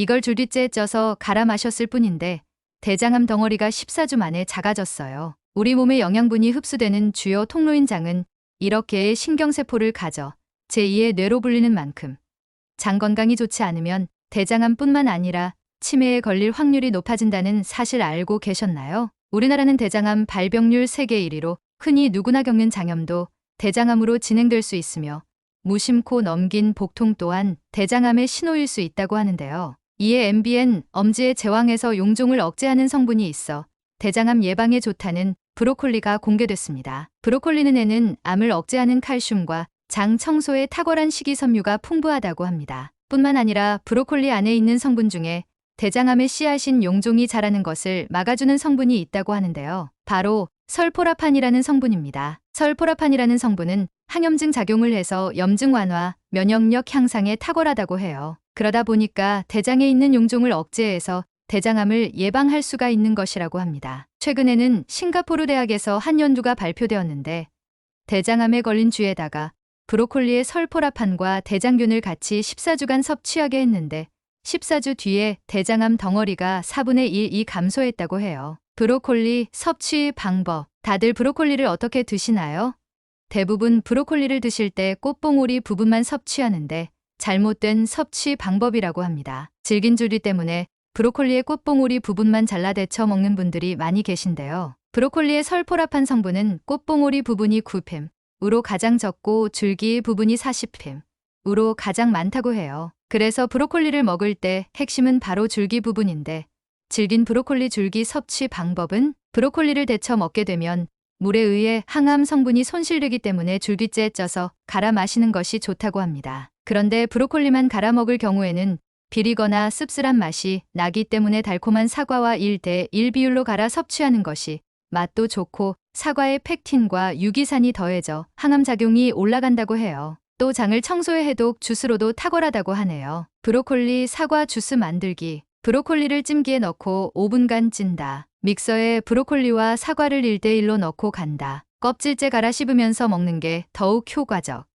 이걸 줄기째에 쪄서 갈아 마셨을 뿐인데 대장암 덩어리가 14주 만에 작아졌어요. 우리 몸의 영양분이 흡수되는 주요 통로인 장은 이렇게 신경세포를 가져 제2의 뇌로 불리는 만큼 장 건강이 좋지 않으면 대장암뿐만 아니라 치매에 걸릴 확률이 높아진다는 사실 알고 계셨나요? 우리나라는 대장암 발병률 세계 1위로 흔히 누구나 겪는 장염도 대장암으로 진행될 수 있으며 무심코 넘긴 복통 또한 대장암의 신호일 수 있다고 하는데요. 이에 MBN 엄지의 제왕에서 용종을 억제하는 성분이 있어 대장암 예방에 좋다는 브로콜리가 공개됐습니다. 브로콜리는 에는 암을 억제하는 칼슘과 장 청소에 탁월한 식이섬유가 풍부하다고 합니다. 뿐만 아니라 브로콜리 안에 있는 성분 중에 대장암의 씨앗인 용종이 자라는 것을 막아주는 성분이 있다고 하는데요. 바로 설포라판이라는 성분입니다. 설포라판이라는 성분은 항염증 작용을 해서 염증 완화, 면역력 향상에 탁월하다고 해요. 그러다 보니까 대장에 있는 용종을 억제해서 대장암을 예방할 수가 있는 것이라고 합니다. 최근에는 싱가포르 대학에서 한 연구가 발표되었는데 대장암에 걸린 쥐에다가 브로콜리의 설포라판과 대장균을 같이 14주간 섭취하게 했는데 14주 뒤에 대장암 덩어리가 4분의 1 이 감소했다고 해요. 브로콜리 섭취 방법. 다들 브로콜리를 어떻게 드시나요? 대부분 브로콜리를 드실 때 꽃봉오리 부분만 섭취하는데 잘못된 섭취 방법이라고 합니다. 질긴 줄기 때문에 브로콜리의 꽃봉오리 부분만 잘라 데쳐 먹는 분들이 많이 계신데요. 브로콜리의 설포라판 성분은 꽃봉오리 부분이 9팸, 우로 가장 적고 줄기 부분이 40팸, 우로 가장 많다고 해요. 그래서 브로콜리를 먹을 때 핵심은 바로 줄기 부분인데 질긴 브로콜리 줄기 섭취 방법은 브로콜리를 데쳐 먹게 되면 물에 의해 항암 성분이 손실되기 때문에 줄기째에 쪄서 갈아 마시는 것이 좋다고 합니다. 그런데 브로콜리만 갈아 먹을 경우에는 비리거나 씁쓸한 맛이 나기 때문에 달콤한 사과와 1대 1 비율로 갈아 섭취하는 것이 맛도 좋고 사과의 팩틴과 유기산이 더해져 항암 작용이 올라간다고 해요. 또 장을 청소해 해독 주스로도 탁월하다고 하네요. 브로콜리 사과 주스 만들기. 브로콜리를 찜기에 넣고 5분간 찐다. 믹서에 브로콜리와 사과를 1대1로 넣고 간다. 껍질째 갈아 씹으면서 먹는 게 더욱 효과적.